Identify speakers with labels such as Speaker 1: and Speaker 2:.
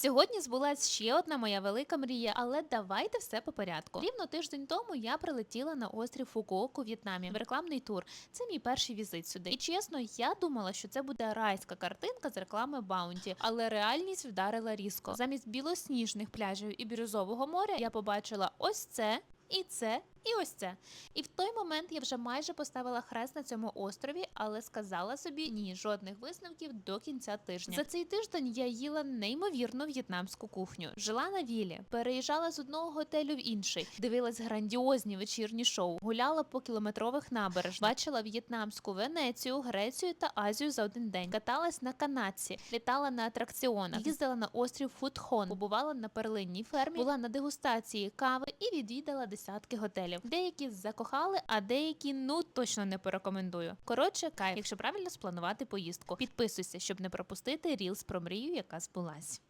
Speaker 1: Сьогодні збулась ще одна моя велика мрія, але давайте все по порядку. Рівно тиждень тому я прилетіла на острів Фукуоку В'єтнамі в рекламний тур. Це мій перший візит сюди. І чесно, я думала, що це буде райська картинка з реклами Баунті, але реальність вдарила різко. Замість білосніжних пляжів і бірюзового моря я побачила ось це. І це, і ось це. І в той момент я вже майже поставила хрест на цьому острові, але сказала собі ні, жодних висновків до кінця тижня. За цей тиждень я їла неймовірну в'єтнамську кухню. Жила на вілі, переїжджала з одного готелю в інший, дивилась грандіозні вечірні шоу, гуляла по кілометрових набережних, бачила в'єтнамську Венецію, Грецію та Азію за один день. Каталась на канатці, літала на атракціонах, їздила на острів Фудхон, побувала на перлинній фермі, була на дегустації кави і відвідала десятки готелів. Деякі закохали, а деякі ну точно не порекомендую. Коротше, кайф, якщо правильно спланувати поїздку. Підписуйся, щоб не пропустити рілс про мрію, яка збулась.